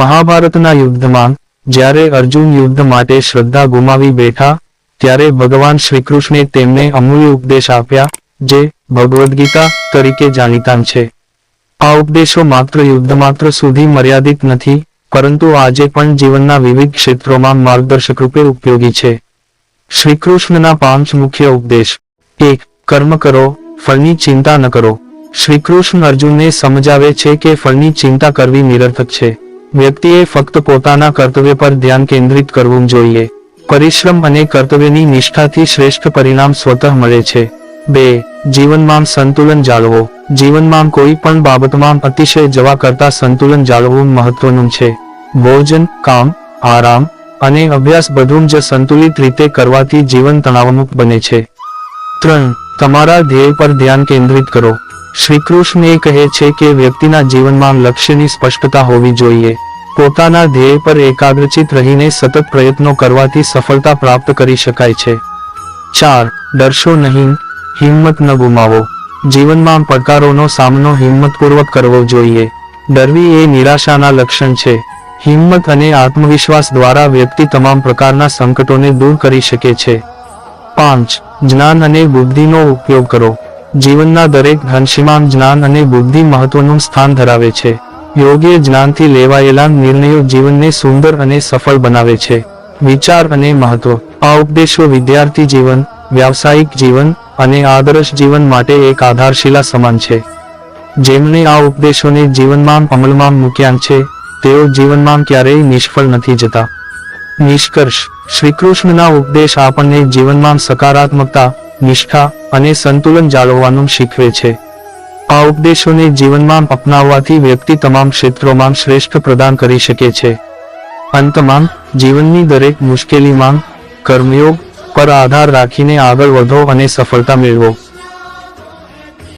મહાભારતના યુદ્ધમાં, જ્યારે અર્જુન યુદ્ધ માટે શ્રદ્ધા ગુમાવી બેઠા, ત્યારે ભગવાન શ્રીકૃષ્ણે તેમને અમૂલ્ય ઉપદેશ આપ્યા, જે ભગવદ્ તરીકે જાણીતા છે. આ ઉપદેશો માત્ર યુદ્ધ માત્ર સુધી મર્યાદિત નથી, પરંતુ આજે પણ જીવનના વિવિધ ક્ષેત્રોમાં માર્ગદર્શક રૂપે ઉપયોગી છે. શ્રીકૃષ્ણના પાંચ મુખ્ય ઉપદેશ. એક, કર્મ કરો, ફળની ચિંતા ન કરો. શ્રીકૃષ્ણ અર્જુનને સમજાવે છે કે ફળની ચિંતા કરવી નિરર્થક છે. વ્યક્તિએ ફક્ત પોતાના કર્તવ્ય પર ધ્યાન કેન્દ્રિત કરવું જોઈએ. પરિશ્રમ અને કર્તવ્યની નિષ્ઠાથી શ્રેષ્ઠ પરિણામ સ્વતઃ મળે છે. બે, જીવનમાં સંતુલન જાળવો. જીવનમાં કોઈ પણ બાબતમાં અતિશય જવા કરતા સંતુલન જાળવવું મહત્વનું છે. ભોજન, કામ, આરામ અને અભ્યાસ બધું જ સંતુલિત રીતે કરવાથી જીવન તણાવમુક્ત બને છે. ત્રણ, તમારા ધ્યેય પર ધ્યાન કેન્દ્રિત કરો. શ્રીકૃષ્ણ એ કહે છે કે વ્યક્તિના જીવનમાં લક્ષ્યની સ્પષ્ટતા હોવી જોઈએ. પોતાના ધ્યેય પર એકાગ્રચિત રહીને સતત પ્રયત્નો કરવાથી સફળતા પ્રાપ્ત કરી શકાય છે. ચાર, ડરશો નહીં. હિંમત ન ગુમાવો. જીવનમાં પડકારોનો સામનો હિંમતપૂર્વક કરવો જોઈએ. ડરવી એ નિરાશાના લક્ષણ છે. હિંમત અને આત્મવિશ્વાસ દ્વારા વ્યક્તિ તમામ પ્રકારના સંકટોને દૂર કરી શકે છે. પાંચ, જ્ઞાન અને બુદ્ધિનો ઉપયોગ કરો. જીવનના દરેક ઘનશીમાન જ્ઞાન અને બુદ્ધિ મહત્વનું સ્થાન ધરાવે છે. યોગ્ય જ્ઞાનથી લેવાયેલા નિર્ણયો જીવનને સુંદર અને સફળ બનાવે છે. વિચાર અને મહત્વ. આ ઉપદેશો વિદ્યાર્થી જીવન, વ્યાવસાયિક જીવન અને આદર્શ જીવન માટે એક આધારશિલા સમાન છે. જેમણે આ ઉપદેશોને જીવનમાં અમલમાં મૂક્યા છે, તેઓ જીવનમાં ક્યારેય નિષ્ફળ નથી જતા. નિષ્કર્ષ. શ્રીકૃષ્ણના ઉપદેશ આપણને જીવનમાં સકારાત્મકતા, નિષ્ઠા અને સંતુલન જાળવવાનું શીખવે છે. આ ઉપદેશોને જીવનમાં અપનાવવાથી વ્યક્તિ તમામ ક્ષેત્રોમાં શ્રેષ્ઠ પ્રદાન કરી શકે છે. અંતમાં, જીવનની દરેક મુશ્કેલીમાં કર્મયોગ પર આધાર રાખીને આગળ વધો અને સફળતા મેળવો.